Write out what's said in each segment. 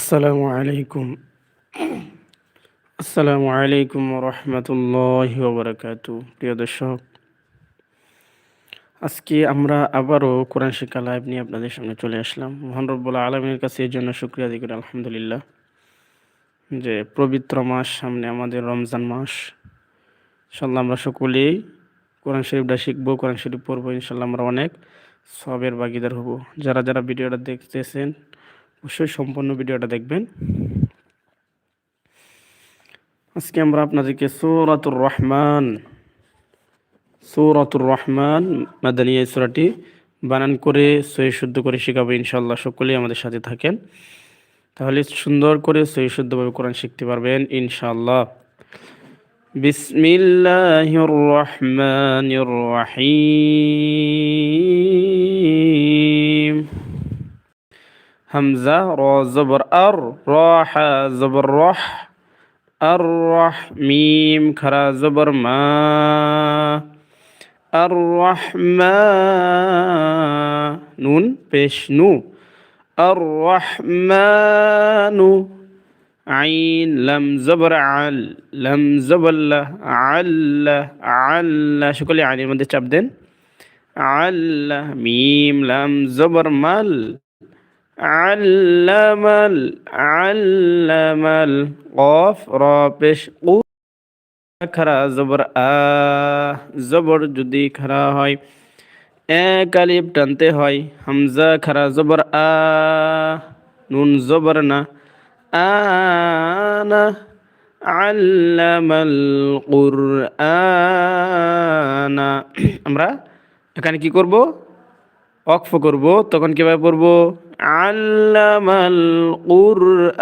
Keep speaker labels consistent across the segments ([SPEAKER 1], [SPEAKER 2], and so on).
[SPEAKER 1] আসসালামু আলাইকুম। আসসালামু আলাইকুম রহমতুল্লাহ ওবরাকাতু। প্রিয় দর্শক, আজকে আমরা আবারও কোরআন শিক্ষা লাইভ নিয়ে আপনাদের সামনে চলে আসলাম। মোহান রব্বুল আলমীর কাছে এর জন্য শুক্রিয়া দিই করি, আলহামদুলিল্লাহ, যে পবিত্র মাস সামনে আমাদের রমজান মাস। ইনশাল্লাহ আমরা সকলেই কোরআন শরীফটা শিখব, কোরআন শরীফ পড়ব ইনশাল্লাহ আমরা অনেক সবের বাগিদার হব। যারা যারা ভিডিওটা দেখতেছেন অবশ্যই সম্পূর্ণ ভিডিওটা দেখবেন। আজকে আমরা আপনাদেরকে সৌরাতুর রহমান সৌরাতুর রহমান মাদানিয়া সুরাটি বানান করে, সহি শুদ্ধ করে শেখাবো ইনশাল্লাহ সকলেই আমাদের সাথে থাকেন। তাহলে সুন্দর করে সহি শুদ্ধভাবে কোরআন শিখতে পারবেন ইনশাল্লাহ বিসমিল্লাহির রহমানির রহিম। همزة را زبر أر راح زبر رح الرح ميم كرا زبر ما. الرحمة نون بيش نو. الرحمن عين لم زبر عل. لم زبر له عل عل. شكل يعني؟ مدة شابدين. عل ميم لم زبر مل. আল্লামাল আল্লামাল কফ র পেশ উ খারা, জবর, আ, জবর যদি খারা হয়, এক আলিফ টানতে হয়, হামজা, খারা, জবর, আ, নুন, জবর, না আনা আল্লামাল, কুরআনা, আমরা এখানে কি করব? অক্ফ করব, তখন কীভাবে পড়ব? علم القرآن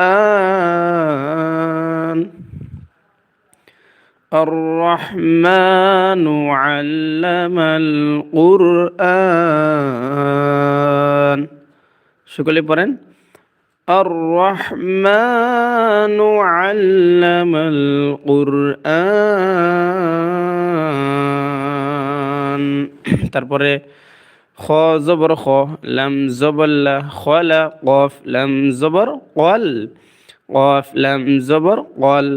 [SPEAKER 1] الرحمن علم القرآن সকলে পড়েন الرحمن علم القرآن তারপরে খ জবর খ লাম জবল্লা খলা কফ লাম জবর কল কফ লাম জবর কল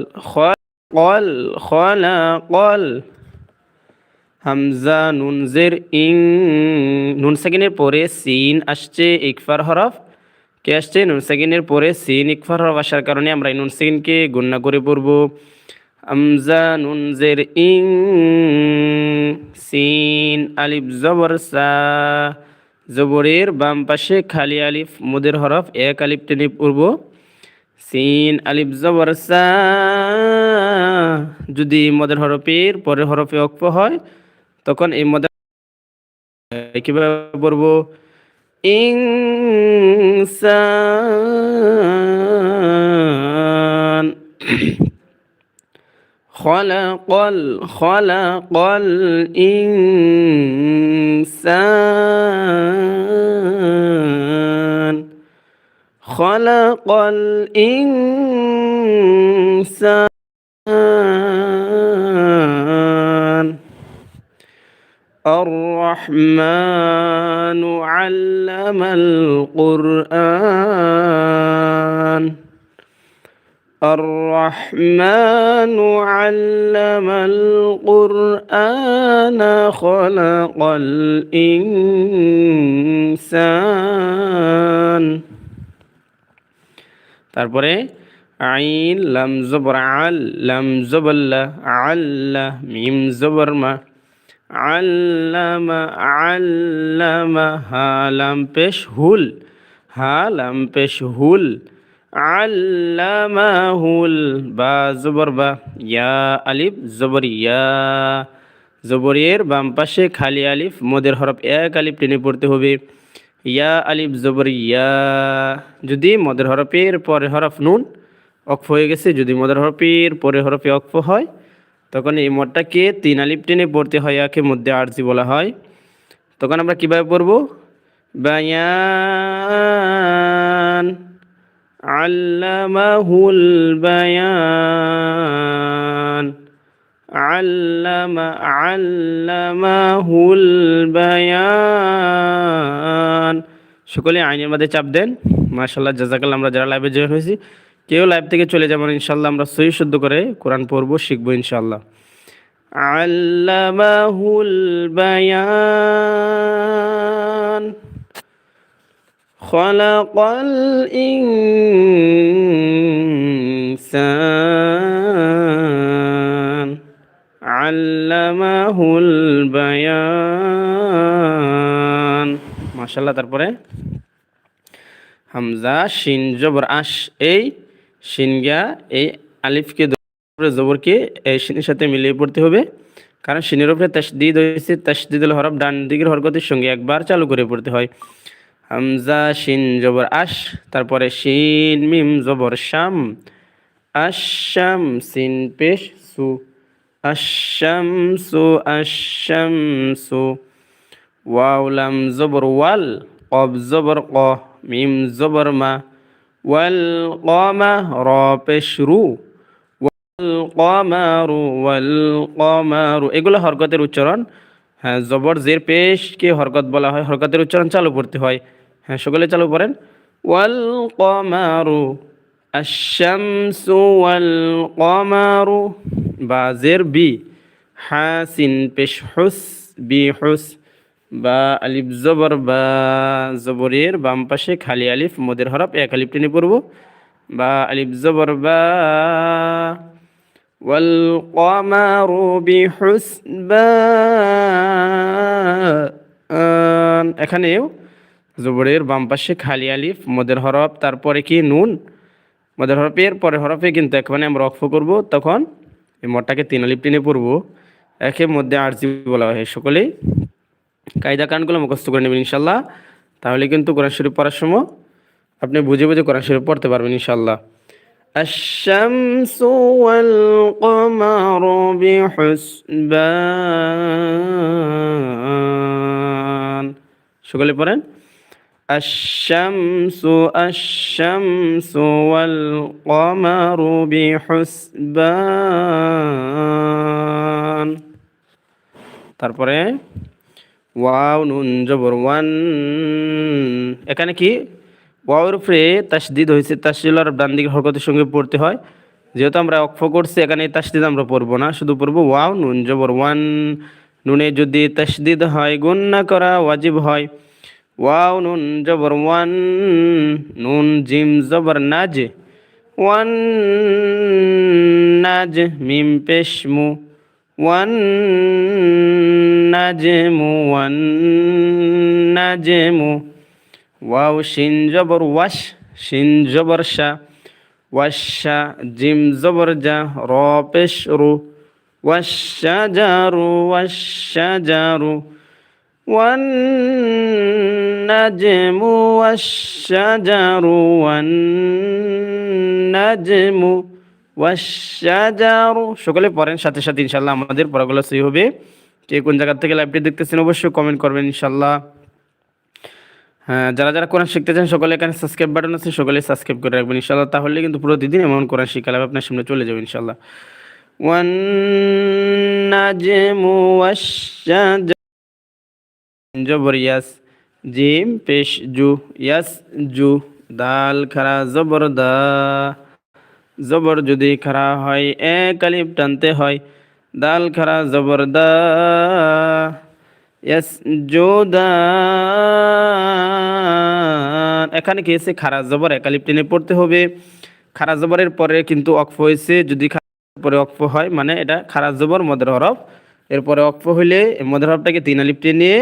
[SPEAKER 1] কল খলা কল হামজা নুন জের ইং নুন সেকেন্ডের পরে সিন আসছে ইকফার হরফ কে আসছে নুন সেকেন্ডের পরে সিন ইকফার হরফ আসার কারণে আমরা এই নুন সেকেন্ডকে গণ্য করে পড়ব আমজা ইং সিন আলিফ জবর সা জবরের বাম পাশে খালি আলিফ মুদের হরফ এক আলিফ টেনে পড়ব সিন আলিফ জবর সা যদি মদের হরফের পরের হরফে অক্ষ হয় তখন এই মদের কীভাবে পড়ব ইং خلق خلق الإنسان. خلق الإنسان. الرحمن علم القرآن. الرحمن علم القرآن خلق الإنسان তারপরে আইন লাম জবর আল লাম জবল্লা আল্লাহ মিম জবর মা আল্লামা আল্লামা হা লাম পেশ হুল হা লাম পেশ হুল আল্লামাহুল বা, জবর বা, ইয়া আলিফ, জবর ইয়া। বাম পাশে খালি আলিফ, মদের হরফ এক, আলিফ টেনে পড়তে হবে। ইয়া আলিফ, জবর ইয়া। যদি মদের হরফের পরে হরফ নুন অক্ফ হয়ে গেছে, যদি মদের হরফের পরে হরফে অক্ফ হয়, তখন এই মদটাকে তিন আলিফ টেনে পড়তে হয়, একে মধ্যে আরজি বলা হয়। তখন আমরা কীভাবে পড়ব? বায়ান। علمه البيان علم علمه البيان সকলে আইনের মধ্যে চাপ দেন মাশাল্লাহ জাজাকাল্লাহ আমরা যারা লাইভে জয়েন হয়েছি কেউ লাইভ থেকে চলে যাবেন ইনশাল্লাহ আমরা সহি শুদ্ধ করে কোরআন পড়বো শিখবো ইনশাল্লাহ আল্লামাহুল বায়ান خلق الإنسان علمه البيان মাশাল্লাহ তারপরে হামজা শিন জবর আশ এই শিন গিয়া এই আলিফকে ধরে জবরকে এই শিনের সাথে মিলিয়ে পড়তে হবে কারণ শিনের উপরে তাসদিদ হয়েছে তাসদিদুল হরফ ডান দিকের হরকতের সঙ্গে একবার চালু করে পড়তে হয় হামজা, শিন জবর আশ, তারপরে শিন, মিম জবর শাম আশাম সিন পেশ, সু আশাম সু আশাম সু ওয়াউলাম জবর ওয়াল, কব জবর ক, মিম জবর মা, ওয়াল কমা, র পেশ রু কমারু ওয়াল কমারু এগুলো হরকতের উচ্চারণ। হ্যাঁ জবর জের পেশকে হরকত বলা হয়, হরকতের উচ্চারণ চালু করতে হয়। হ্যাঁ সকলে চালু করেন ওয়াল কমারু আশামসু ওয়াল কমারু বা জের বি হাসিন পেশ হুস বি হুস বা আলিফ জবর বা জবরের বাম পাশে খালি আলিফ মদের হরফ এক আলিফ টেনে পড়ব বা আলিফ জবর বা والقمر بحسبان এখানেও জবরের বাম পাশে খালি আলিফ মদের হরফ তারপরে কি নুন মদের হরফের পরে হরফে কিন্তু এখানে আমরা অক্ষ করব তখন এই মদটাকে তিন আলিফ টেনে পড়ব একের মধ্যে আরজি বলা হয় সকলেই কায়দা কানগুলো মুখস্থ করে নেবেন ইনশাল্লাহ তাহলে কিন্তু কোরআন শরীফ পড়ার সময় আপনি বুঝে বুঝে কোরআন শরীফ পড়তে পারবেন ইনশাল্লাহ الشمس والقمر بحسبان সকলে পড়েন الشمس الشمس والقمر بحسبان তারপরে ওয়াও নুন জবর ওয়ান এখানে কি ওয়াওর উপরে তাসদিদ হয়েছে তাসদিল আর ডান দিকে হরকতের সঙ্গে পড়তে হয় যেহেতু আমরা অক্ষ করছি এখানে তাসদিদ আমরা পড়বো না শুধু পড়বো ওয়াও নুন জবর ওয়ান নুনে যদি তাসদিদ হয় গুন্না করা ওয়াজিব হয় ওয়াও নুন জবর ওয়ান নুন জিম জবর নাজ ওয়ান নাজ মিম পেশমু ওয়ান নাজমু ওয়ান নাজমু ওয়াও শিন জবর ওয়াশ শিন জবর শা ওয়াশা জিম জবর যা র পেশ রু ওয়াশা জারু ওয়াশা জারু والنجم والشجر والنجم والشجر সকলে পড়েন সাথে সাথে ইনশাল্লাহ আমাদের পড়াগুলো সই হবে কে কোন জায়গা থেকে লাইভটি দেখতেছেন অবশ্যই কমেন্ট করবেন ইনশাল্লাহ হ্যাঁ যারা যারা কোরআন শিখতে চান সকলে এখানে সাবস্ক্রাইব বাটন আছে সকলে সাবস্ক্রাইব করে রাখবেন ইনশাল্লাহ তাহলে কিন্তু প্রতিদিন এমন কোরআন শিখালাম আপনার সামনে চলে যাবে ইনশাল্লাহ والنجم والشجر জবর ইয়াস জিম পেশ জু, ইয়াস জু, দাল খারা জবর দা। জবর যদি খারা হয়, এক আলিফ টানতে হয়, দাল খারা জবর দা। ইয়াস দা এখানে কি এসে খারা জবর, এক আলিফ টেনে পড়তে হবে। খারা জবরের পরে কিন্তু অক্ফ হয়েছে, যদি পরে অক্ফ হয় মানে এটা খারা জবর মদের হরফ। এরপরে অক্ফ হইলে মদের হরফটাকে তিন আলিফ টেনে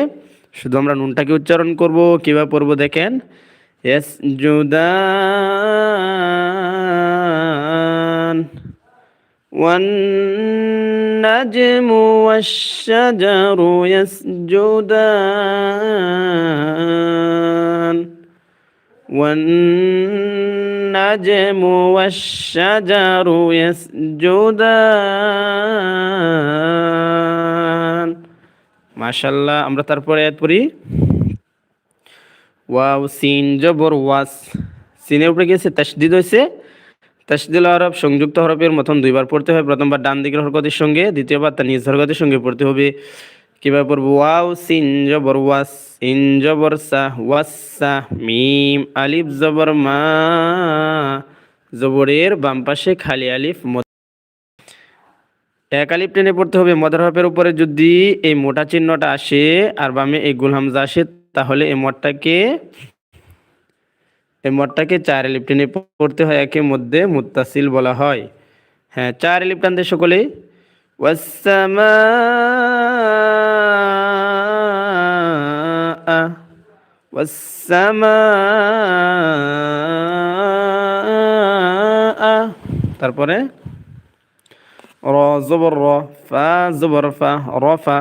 [SPEAKER 1] শুধু আমরা নুনটাকে উচ্চারণ করব কিভাবে পড়বো দেখেন এস জুদান والنجم والشجر يسجدان والنجم والشجر يسجدان মাশাল্লাহ আমরা তারপরে এত পড়ি। ওয়াও, সিন, জবর, ওয়াস। সিনের উপরে গিয়েছে, তাসদিদ হয়েছে। তাসদিল হরফ সংযুক্ত হরফের মতন দুইবার পড়তে হয় প্রথমবার ডান দিকের হরকতের সঙ্গে, দ্বিতীয়বার তার নিজ হরকতের সঙ্গে পড়তে হবে। কীভাবে পড়ব? ওয়াও, সিন, জবর, ওয়াস। ইন, জবর সাহ ওয়াসা মিম, আলিফ, জবর, মা। জবরের বাম পাশে খালি আলিফ এক আলিফ টেনে পড়তে হবে মদার হরফের উপরে যদি এই মোটা চিহ্নটা আসে আর বামে এই গুল হামজা আসে তাহলে এই মদটাকে এই মদটাকে চার আলিফ টেনে পড়তে হয় একে মধ্যে মুত্তাসিল বলা হয় হ্যাঁ চার আলিফ টানতে সকলেই والسماء والسماء তারপরে র জবর র ফা জবর ফা রফা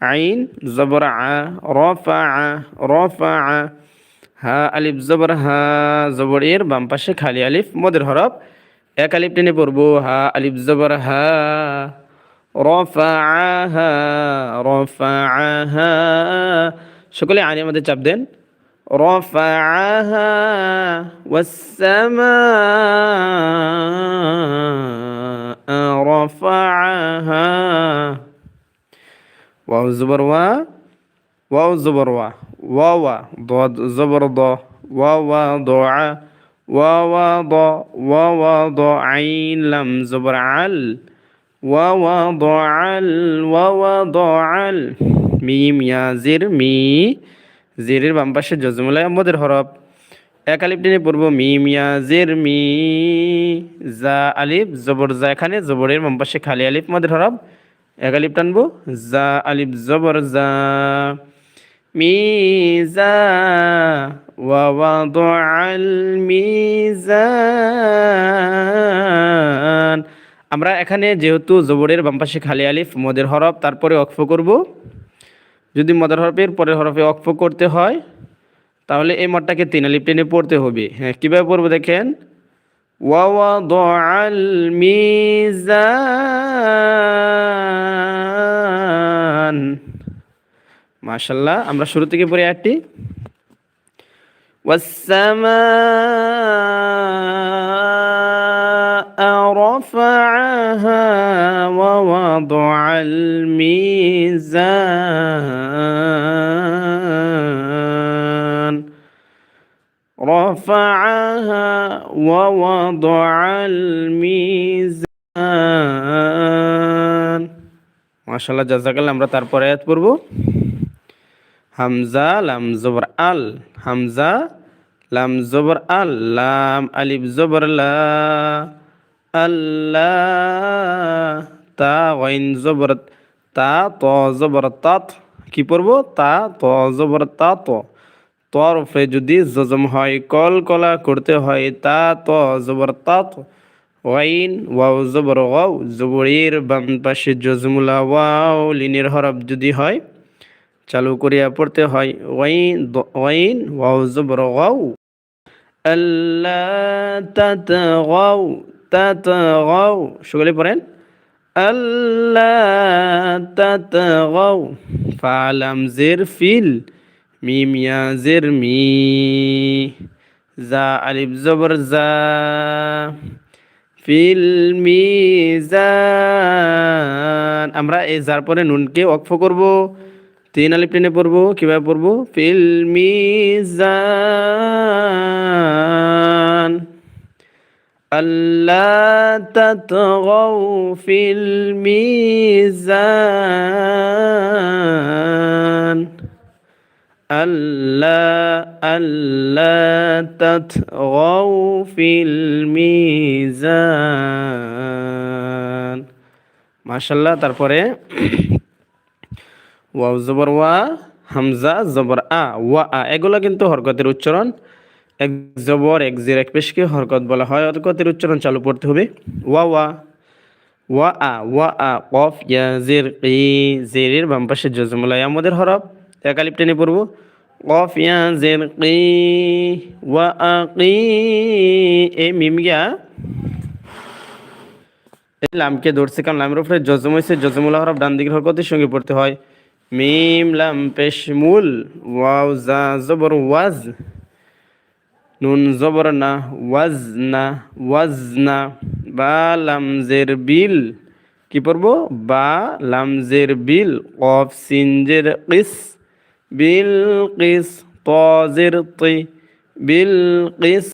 [SPEAKER 1] আইন জবর আ রফা আ রফা আ হা আলিফ জবর হা জবর এর বাম পাশে খালি আলিফ মদের হরফ এক আলিফ টেনে পড়বো হা আলিফ জবর হা রফাআহা রফাআহা সকলে আনি আমাদের চাপ দেন রফাআহা والسماء رفعها. واو زبر وا. واو زبر وا. واو ضاد زبر ضا واو ضع ووضع عين لم زبر عل. واو ضاع عل. واو ضاع عل. ميم يا زير مي. زير بامبش جزملة مدر هرب. এক আলিফ টেনে পড়ব মিম ইয়া জির মি জা আলিফ জবর জা এখানে জবরের বাম পাশে খালি আলিফ মদের হরফ এক আলিফ টানবো জা আলিফ জবর জা মিজা ووضع الميزان আমরা এখানে যেহেতু জবরের বাম পাশে খালি আলিফ মদের হরফ তারপরে অক্ফ করব যদি মদের হরফের পরের হরফে অক্ফ করতে হয় তাহলে এই মদটাকে তিন আলিফ টেনে পড়তে হবে হ্যাঁ কীভাবে পড়বো দেখেন ওয়াওয়াদাল মিজান মাশাল্লাহ আমরা শুরু থেকে পড়ে একটি والسماء رفعها ووضع الميزان رفعها ووضع الميزان মাশাল্লাহ জাজাকাল্লাহ আমরা তারপরে আয়াত পড়ব হামজা লাম জবর আল হামজা লাম জবর আল লাম আলিফ জবর লা আল্লাহ তা ওয়াইন জবর তা ত জবর তাত কি পড়বো তা ত জবর তা ত তর উপরে যদি জজম হয়, কল কলা করতে হয়, তা ত জবর তাত, ওয়াইন, ওয়াও জবর ওয়াও, জবরের বাম পাশে জজমুলা ওয়াও লিনের হরফ যদি হয়, চালু করিয়া পড়তে হয়, ওয়াইন ওয়াইন, ওয়াও জবর ওয়াও। আল্লাহ তাতগাও তাতগাও সকলে পড়েন। আল্লাহ তাতগাও ফালাম জের ফিল মিম ইয়া জের মি জা আলিফ জবর জা ফিল মিজান আমরা এই যার পরে নুনকে অক্ফ করব তিন আলিফ টেনে পড়ব কীভাবে পড়ব ফিল মিজান আল্লাহ তাতগাও ফিল মিজান আল্লাহ আল্লাহ তাতগাও ফিল মিজান। মাশাল্লাহ তারপরে ওয়াও জবর ওয়া, হামজা জবর আ, ওয়া আ, এগুলো কিন্তু হরকতের উচ্চারণ। এক জবর, এক জির, এক পেশকে হরকত বলা হয়। হরকতের উচ্চারণ চালু পড়তে হবে। ওয়া ওয়া ওয়া আ ওয়া আ, কফ, ইয়া, জের কি জেরের বাম পাশে জজমুলা আমাদের হরফ। এক আলিপ টেনে পড়ব। ইয়া কি ওয়া আ কি এ মিম গিয়া। এই লামকে ধরছে, কারণ লামের উপরে জজম হয়েছে জজমুলা হরফ ডান দিকের হরকতের সঙ্গে পড়তে হয়। মিম, লাম পেশমুল ওয়াও, জা, জবর, ওয়াজ। নুন, জবর না, ওয়াজ না ওয়াজ না। বা, লাম, জের, বিল। কি পড়ব? বা লামজের বিল। কফ সিনজের কিস। বিল কিস তজের তি বিল কিস।